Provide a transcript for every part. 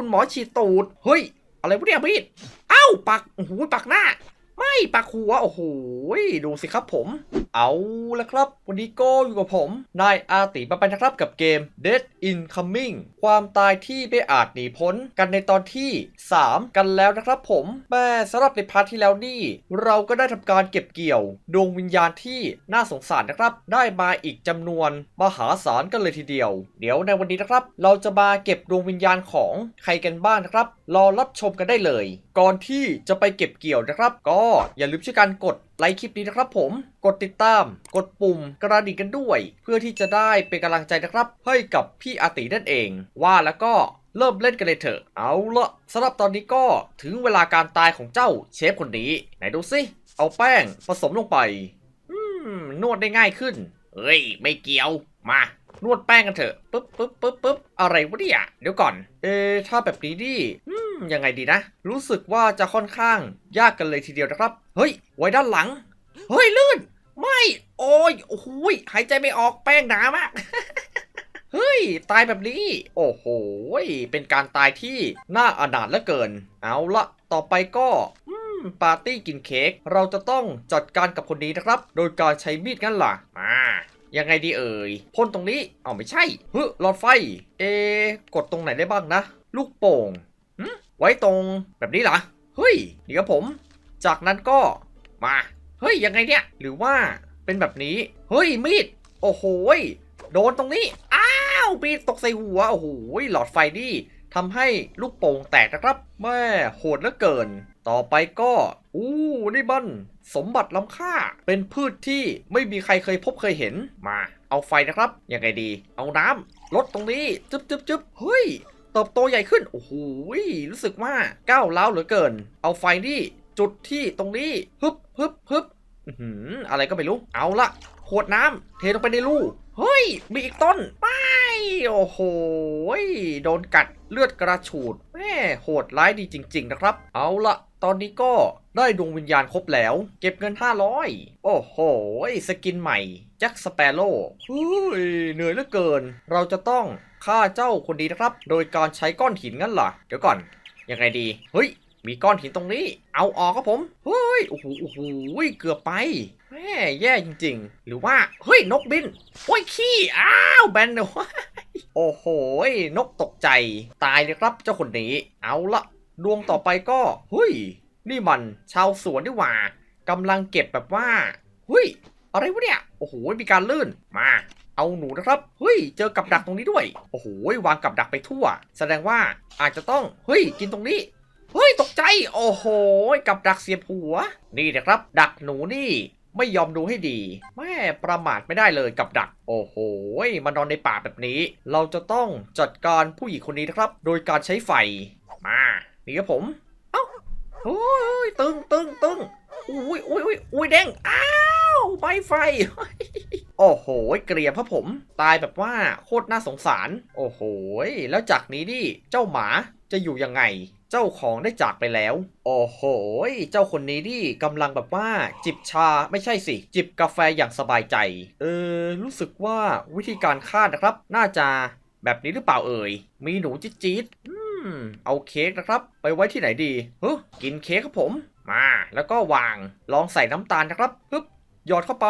คุณหมอฉีดตูด เฮ้ย อะไรวะเนี่ยพี่เอ้าปัก โอ้โหปักหน้า ไม่ปักหัว โอ้โห ดูสิครับผมเอาละครับ วันนี้ก็อยู่กับผม นายอาติมาไปนะครับกับเกม Dead Incoming ความตายที่ไม่อาจหนีพ้นกันในตอนที่ 3 กันแล้วนะครับผมแม่สำหรับในพาร์ทที่แล้วนี่ เราก็ได้ทำการเก็บเกี่ยว ดวงวิญญาณที่น่าสงสารนะครับ ได้มาอีกจำนวนมหาศาลกันเลยทีเดียว เดี๋ยวในวันนี้นะครับ เราจะมาเก็บดวงวิญญาณของใครกันบ้างนะครับรอรับชมกันได้เลย ก่อนที่จะไปเก็บเกี่ยวนะครับ ก็อย่าลืมช่วยกันกด ไลค์คลิปนี้นะครับผม กดติดตาม กดปุ่มกระดิ่งกันด้วย เพื่อที่จะได้เป็นกำลังใจนะครับ ให้กับพี่อาตินั่นเอง ว่าแล้วก็เริ่มเล่นกันเลยเถอะ เอาละสำหรับตอนนี้ก็ถึงเวลาการตายของเจ้าเชฟคนนี้ ไหนดูสิ เอาแป้งผสมลงไป อืม นวดได้ง่ายขึ้น เฮ้ย ไม่เกี่ยว มา นวดแป้งกันเถอะ ปึ๊บปึ๊บปึ๊บปึ๊บอะไรวะเนี่ย เดี๋ยวก่อน เอถ้าแบบนี้ดิอืม ยังไงดีนะ รู้สึกว่าจะค่อนข้างยากกันเลยทีเดียวนะครับ เฮ้ย ไว้ด้านหลัง เฮ้ย ลื่น ไม่ โอ้ย โอ้โหยหายใจไม่ออกแป้งหนามากเฮ้ย ตายแบบนี้ โอ้โห เป็นการตายที่น่าอนาถเหลือเกิน เอาละ ต่อไปก็อืมปาร์ตี้กินเค้ก เราจะต้องจัดการกับคนนี้นะครับ โดยการใช้มีดงั้นล่ะมายังไงดีเอ่ย พ่นตรงนี้ เอาไม่ใช่เฮ้ยหลอดไฟ เอกดตรงไหนได้บ้างนะ ลูกโป่ง ไว้ตรงแบบนี้เหรอ เฮ้ยเดี๋ยวผม จากนั้นก็มา เฮ้ยยังไงเนี่ย หรือว่าเป็นแบบนี้ เฮ้ยมีด โอ้โหโดนตรงนี้ อ้าวมีดตกใส่หัว โอ้โหหลอดไฟนี่ทำให้ลูกโป่งแตกนะครับ แม่โหดเหลือเกิน ต่อไปก็ อู้นี่มันสมบัติล้ำค่า เป็นพืชที่ไม่มีใครเคยพบเคยเห็น มา เอาไฟนะครับ ยังไงดี เอาน้ำลดตรงนี้ จึ๊บจึ๊บจึ๊บเฮ้ย เติบโตใหญ่ขึ้น โอ้โหรู้สึกว่าก้าวร้าเหลือเกิน เอาไฟนี่จุดที่ตรงนี้ฮึบฮึบฮึบอื้อหืออะไรก็ไม่รู้ เอาละขวดน้ำเทลงไปในรูเฮ้ย มีอีกต้นไม่โอ้โหโดนกัดเลือดกระฉูดแม่โหดร้ายดีจริง ๆ นะครับ เอาละตอนนี้ก็ได้ดวงวิญญาณครบแล้ว เก็บเงิน 500 โอ้โห สกินใหม่แจ็คสเปโร่เฮ้ยเหนื่อยเหลือเกิน เราจะต้อง ฆ่าเจ้าคนนี้นะครับ โดยการใช้ก้อนหินงั้นเหรอ เดี๋ยวก่อน ยังไงดี เฮ้ย มีก้อนหินตรงนี้ เอาออกครับผม เฮ้ย โอ้โห โอ้โห เกือบไป แม่แย่จริง ๆ หรือว่า เฮ้ย นกบิน โอ้ย ขี้ อ้าว แบนเลยโอ้โห นกตกใจ ตายเลยครับเจ้าคนนี้ เอาละดวงต่อไปก็ เฮ้ย นี่มันชาวสวนดีหว่ากำลังเก็บแบบว่า เฮ้ย อะไรวะเนี่ย โอ้โห มีการลื่น มา เอาหนูนะครับ เฮ้ย เจอกับดักตรงนี้ด้วย โอ้โห วางกับดักไปทั่ว แสดงว่าอาจจะต้อง เฮ้ย กินตรงนี้ เฮ้ย ตกใจ โอ้โห กับดักเสียบหัว นี่นะครับ ดักหนูนี่ไม่ยอมดูให้ดี แม่ประมาทไม่ได้เลยกับดัก โอ้โหมานอนในป่าแบบนี้ เราจะต้องจัดการผู้หญิงคนนี้นะครับ โดยการใช้ไฟ มา นี่ครับผม เอ้าเฮ้ยตึงตึงตึงอุ้ยอุ้ยอุ้ยอุ้ยแดง อ้าวไฟไฟ โอ้โห เกลียบพระผม ตายแบบว่าโคตรน่าสงสาร โอ้โห แล้วจากนี้นี่เจ้าหมาจะอยู่ยังไง เจ้าของได้จากไปแล้ว โอ้โห เจ้าคนนี้นี่กำลังแบบว่า จิบชาไม่ใช่สิ จิบกาแฟอย่างสบายใจ เออ รู้สึกว่าวิธีการฆ่านะครับ น่าจะแบบนี้หรือเปล่าเอ่ย มีหนูจี๊ดจี๊ดอืมเอาเค้กนะครับ ไปไว้ที่ไหนดีเฮ้ยกินเค้กครับผม มา แล้วก็วาง ลองใส่น้ำตาลนะครับ ปึ๊บ หยอดเข้าไป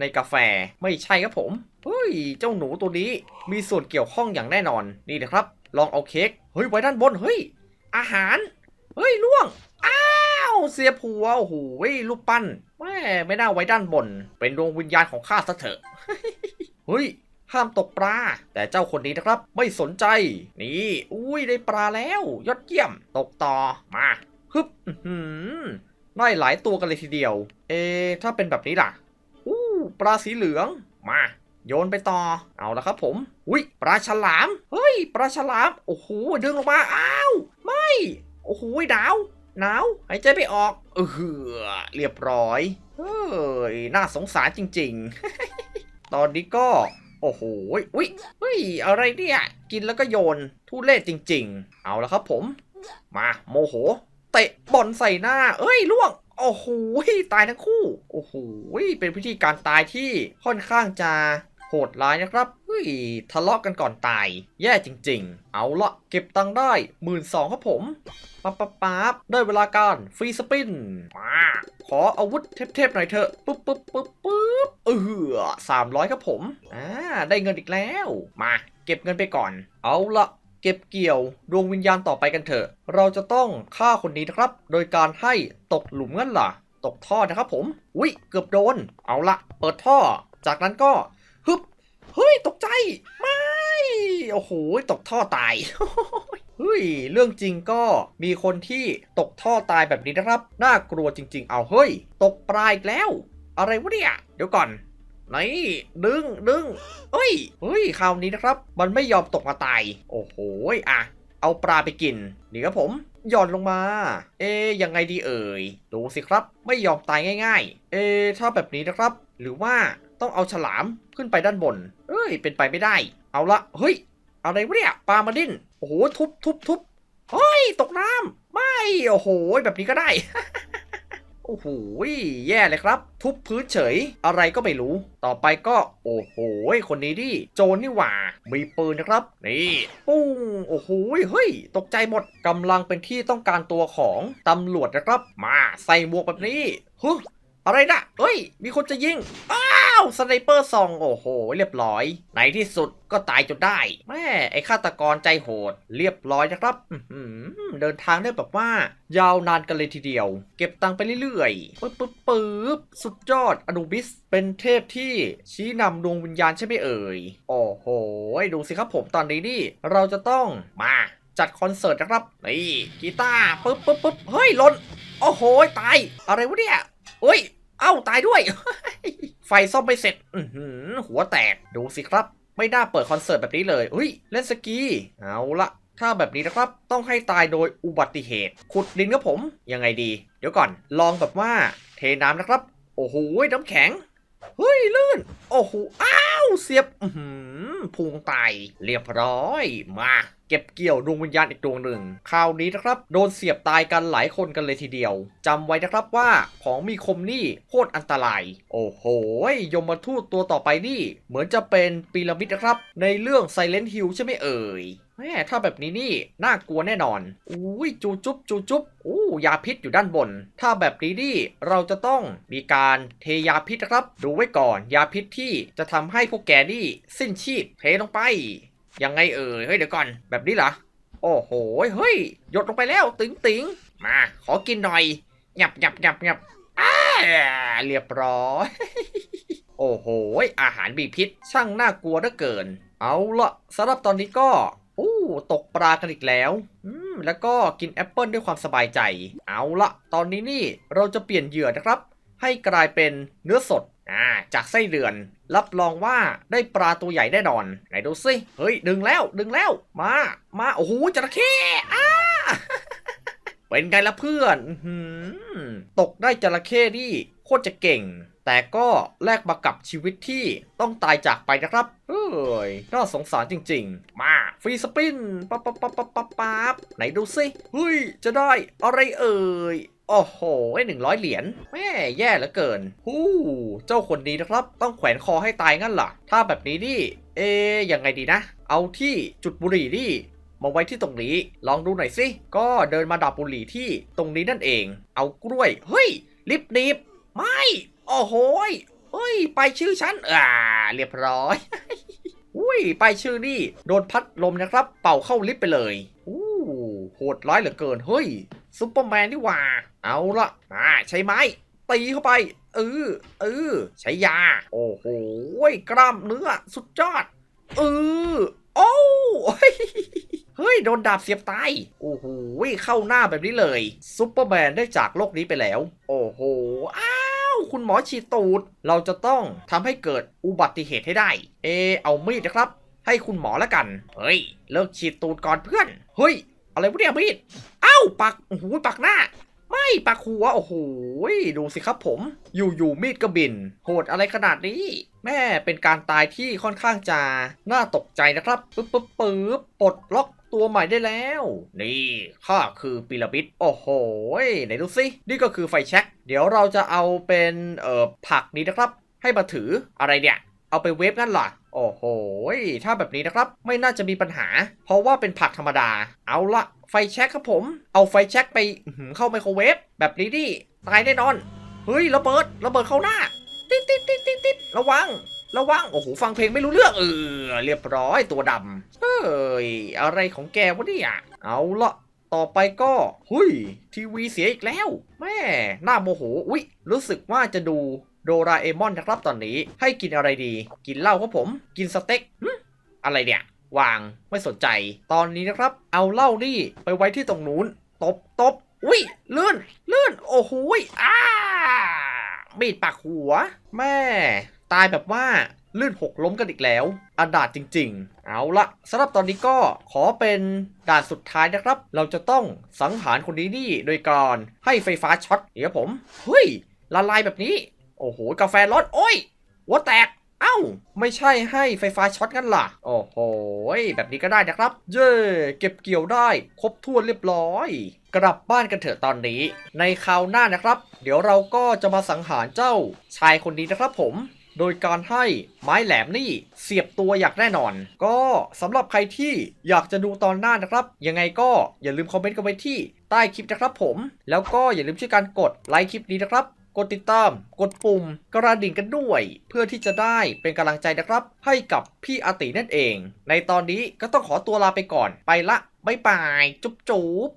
ในกาแฟไม่ใช่ครับผมเฮ้ยเจ้าหนูตัวนี้มีส่วนเกี่ยวข้องอย่างแน่นอนนี่นะครับ ลองเอาเค้กเฮ้ยไว้ด้านบนเฮ้ยอาหารเฮ้ยล่วงอ้าวเสียผัวโอ้โหลูกปั้นแม่ไม่น่าไว้ด้านบน เป็นดวงวิญญาณของข้าซะเถอะเฮ้ยห้ามตกปลา แต่เจ้าคนนี้นะครับ ไม่สนใจ นี่ อุ้ยได้ปลาแล้ว ยอดเยี่ยม ตกต่อมาฮึบได้หลายตัวกันเลยทีเดียว เอ ถ้าเป็นแบบนี้ล่ะ ปลาสีเหลือง มาโยนไปต่อ เอาละครับผมอุ้ยปลาฉลาม เฮ้ย ปลาฉลาม โอ้โห ดึงออกมา อ้าว ไม่ โอ้โหหนาว หนาว หายใจไม่ออก เออเรียบร้อย เฮ้ย น่าสงสารจริง ๆ ตอนนี้ก็ โอ้โหอุ้ยเฮ้ย อะไรเนี่ย กินแล้วก็โยน ทุเรศจริง ๆ เอาละครับผม มา โมโห เตะบอลใส่หน้า เอ้ย ล่วง อ้โหตายทั้งคู่ โอ้โหเป็นพิธีการตายที่ค่อนข้างจะโหดร้ายนะครับเฮ้ยทะเลาะกันก่อนตาย แย่จริง ๆ เอาละเก็บตังค์ได้หมื่นสองครับผมปั๊บปั๊บปั๊บได้เวลาการฟรีสปินมาขออาวุธเทพๆหน่อยเถอะปุ๊บปุ๊บปุ๊บปุ๊บเออสามร้อยครับผมอ่าได้เงินอีกแล้ว มา เก็บเงินไปก่อน เอาละ เก็บเกี่ยวดวงวิญญาณต่อไปกันเถอะ เราจะต้องฆ่าคนนี้นะครับ โดยการให้ตกหลุมงั้นล่ะ ตกท่อนะครับผม อุ้ยเกือบโดน เอาละเปิดท่อ จากนั้นก็ฮึบ เฮ้ยตกใจ ไม่ โอ้โหตกท่อตายเฮ้ย เรื่องจริงก็มีคนที่ตกท่อตายแบบนี้นะครับ น่ากลัวจริง ๆ เอาเฮ้ย ตกปลาอีกแล้ว อะไรวะเนี่ย เดี๋ยวก่อน ไหนดึงดึงเฮ้ยเฮ้ยคราวนี้นะครับ มันไม่ยอมตกมาตาย โอ้โหอะ เอาปลาไปกินนี่ครับผมหย่อนลงมา เอ๊ยังไงดีเอ่ย ดูสิครับ ไม่ยอมตายง่าย ๆ เอ๊ถ้าแบบนี้นะครับ หรือว่าต้องเอาฉลามขึ้นไปด้านบน เอ้ย เป็นไปไม่ได้ เอาละ เฮ้ย อะไรวะเนี่ย ปลามาดิ้น โอ้โห ทุบทุบทุบเฮ้ย ตกน้ำ ไม่ โอ้โห แบบนี้ก็ได้ โอ้โหแย่เลยครับ ทุบพื้นเฉย อะไรก็ไม่รู้ ต่อไปก็ โอ้โหคนนี้ดิโจนนี่หว่า มีปืนนะครับ นี่ปุ้งโอ้โหเฮ้ย ตกใจหมดกำลังเป็นที่ต้องการตัวของตำรวจนะครับ มาใส่หมวกแบบนี้ฮึอะไรนะเอ้ย มีคนจะยิงอ้า สไนเปอร์ซองโอ้โห เรียบร้อย ในที่สุดก็ตายจนได้ แม่ไอ้ฆาตกรใจโหด เรียบร้อยนะครับเดินทางได้แบบว่า ยาวนานกันเลยทีเดียว เก็บตังค์ไปเรื่อยๆปึ๊บปึ๊บปึ๊บสุดยอดอนูบิส เป็นเทพที่ชี้นำดวงวิญญาณใช่ไหมเอ่ย โอ้โห ดูสิครับผมตอนนี้นี่ เราจะต้องมาจัดคอนเสิร์ตนะครับ นี่กีตาร์ปึ๊บปึ๊บปึ๊บเฮ้ยล่นโอ้โห ตาย อะไรวะเนี่ยเฮ้ย เอ้า ตายด้วย ไฟซ่อมไม่เสร็จ อืหัวแตก ดูสิครับ ไม่น่าเปิดคอนเสิร์ตแบบนี้เลยอุ้ย เล่นสกี เอาละถ้าแบบนี้นะครับ ต้องให้ตายโดยอุบัติเหตุ ขุดดินครับผม ยังไงดี เดี๋ยวก่อน ลองแบบว่า เทน้ำนะครับ โอ้โห น้ำแข็ง เฮ้ยลื่น โอ้โห อ้าว เสียบอือหือพุงไตเรียบร้อย มาเก็บเกี่ยวดวงวิญญาณอีกดวงหนึ่ง คราวนี้นะครับ โดนเสียบตายกันหลายคนกันเลยทีเดียวจำไว้นะครับว่าของมีคมนี่โคตรอันตราย โอ้โห ยมทูตตัวต่อไปนี่ เหมือนจะเป็นพีระมิดนะครับ ในเรื่อง Silent Hill ใช่ไหมเอ่ย แม่ถ้าแบบนี้นี่น่ากลัวแน่นอนอุ้ยจูจุ๊บจูจุ๊บอู้ยาพิษอยู่ด้านบน ถ้าแบบนี้นี่เราจะต้องมีการเทยาพิษนะครับ ดูไว้ก่อน ยาพิษที่จะทำให้พวกแกนี่สิ้นชีพเทลงไป ยังไงเอ่ยเฮ้ยเดี๋ยวก่อนแบบนี้เหรอโอ้โหเฮ้ยหยดลงไปแล้วติ๋งติ๋งมาขอกินหน่อยหยับหยับหยับหยับอ้าเรียบร้อยโอ้โหอาหารมีพิษช่างน่ากลัวเหลือเกิน เอาละสำหรับตอนนี้ก็ ตกปลากันอีกแล้วอืมแล้วก็กินแอปเปิลด้วยความสบายใจ เอาละตอนนี้นี่เราจะเปลี่ยนเหยื่อนะครับ ให้กลายเป็นเนื้อสดอ่าจากไส้เดือน รับรองว่าได้ปลาตัวใหญ่แน่นอนไหนดูสิเฮ้ยดึงแล้วดึงแล้วมามาโอ้โหจระเข้อ้าเป็นไงล่ะเพื่อนอตกได้จระเข้นี่โคตรจะเก่ง แต่ก็แลกมากับชีวิตที่ต้องตายจากไปนะครับเอ้ยน่าสงสารจริง ๆ มาฟรีสปินปั๊บปั๊บปั๊บปั๊บปั๊บปั๊บไหนดูสิเฮ้ย จะได้อะไรเอ่ยโอ้โหหนึ่งร้อยเหรียญแม่แย่เหลือเกินฮู้เจ้าคนนี้นะครับ ต้องแขวนคอให้ตายงั้นล่ะ ถ้าแบบนี้นี่เอ๊ยังไงดีนะ เอาที่จุดบุหรี่นี่มาไว้ที่ตรงนี้ ลองดูหน่อยสิ ก็เดินมาดับบุหรี่ที่ตรงนี้นั่นเอง เอากล้วย เฮ้ยลิบนีบไม่ โอ้โหยเฮ้ย ไปชื่อฉัน อ่า เรียบร้อย อุ้ย ไปชื่อนี่ โดนพัดลมนะครับ เป่าเข้าลิฟต์ไปเลย อู้โหดร้ายเหลือเกิน เฮ้ย ซุปเปอร์แมนนี่ว่า เอาละอ่าใช้ไม้ตีเข้าไป เออ เออ ใช้ยา โอ้โหยกล้ามเนื้อ สุดยอด เออ โอ้เฮ้ยเฮ้ย โดนดาบเสียบตาย โอ้โห เข้าหน้าแบบนี้เลย ซุปเปอร์แมนได้จากโลกนี้ไปแล้ว โอ้โหอ้า คุณหมอฉีดตูด เราจะต้องทำให้เกิดอุบัติเหตุให้ได้ เอ เอามีดนะครับ ให้คุณหมอแล้วกัน เฮ้ย เลิกฉีดตูดก่อนเพื่อน เฮ้ย อะไรวะเนี่ยมีด เอ้าปัก โอ้โห ปักหน้า ไม่ปักหัว โอ้โห ดูสิครับผม อยู่ๆมีดก็บิน โหดอะไรขนาดนี้ แม่เป็นการตายที่ค่อนข้างจะน่าตกใจนะครับ ปึ๊บปึ๊บปึ๊บปลดล็อก ตัวใหม่ได้แล้ว นี่ข้าคือพีระมิด โอ้โหไหนดูสิ นี่ก็คือไฟแช็ก เดี๋ยวเราจะเอาเป็นเอ่อผักนี้นะครับ ให้มาถืออะไรเนี่ย เอาไปเวฟงั้นหรอโอ้โห ถ้าแบบนี้นะครับ ไม่น่าจะมีปัญหา เพราะว่าเป็นผักธรรมดา เอาละไฟแช็กครับผม เอาไฟแช็กไปเข้าไมโครเวฟแบบนี้ดิตายแน่นอน เฮ้ยระเบิดระเบิดเข้าหน้า ติดติดติดติดติดระวัง ระวังโอ้โหฟังเพลงไม่รู้เรื่องเออเรียบร้อยตัวดำเฮ้ยอะไรของแกวะเนี่ยเอาละต่อไปก็หุยทีวีเสียอีกแล้วแม่น่าโมโหอุ๊ยรู้สึกว่าจะดูโดราเอมอนนะครับตอนนี้ให้กินอะไรดี กินเหล้าครับผม กินสเต็กอะไรเนี่ยวางไม่สนใจ ตอนนี้นะครับ เอาเหล้านี่ไปไว้ที่ตรงนู้นตบตบอุ้ยเลื่อนเลื่อนโอ้โหยอ้ามีดปักหัว แม่ ตายแบบว่าลื่นหกล้มกันอีกแล้วอาดาดจริง ๆ เอาละสำหรับตอนนี้ก็ขอเป็นด่านสุดท้ายนะครับ เราจะต้องสังหารคนนี้นี่โดยการให้ไฟฟ้าช็อตเดี๋ยวผมเฮ้ยละลายแบบนี้ โอ้โห กาแฟร้อนโอ้ยหัวแตกเอ้า ไม่ใช่ให้ไฟฟ้าช็อตกันล่ะ โอ้โห แบบนี้ก็ได้นะครับ เย่เก็บเกี่ยวได้ ครบถ้วนเรียบร้อย กลับบ้านกันเถอะตอนนี้ ในคราวหน้านะครับ เดี๋ยวเราก็จะมาสังหารเจ้าชายคนนี้นะครับผม โดยการให้ไม้แหลมนี่เสียบตัวอย่างแน่นอน ก็สำหรับใครที่อยากจะดูตอนหน้านะครับ ยังไงก็อย่าลืมคอมเมนต์กันไว้ที่ใต้คลิปนะครับผม แล้วก็อย่าลืมช่วยกันกดไลค์คลิปนี้นะครับกดติดตาม กดปุ่ม กระดิ่งกันด้วย เพื่อที่จะได้เป็นกำลังใจนะครับ ให้กับพี่อาตินั่นเอง ในตอนนี้ก็ต้องขอตัวลาไปก่อนไปละ บ๊ายบาย จุ๊บจุ๊บ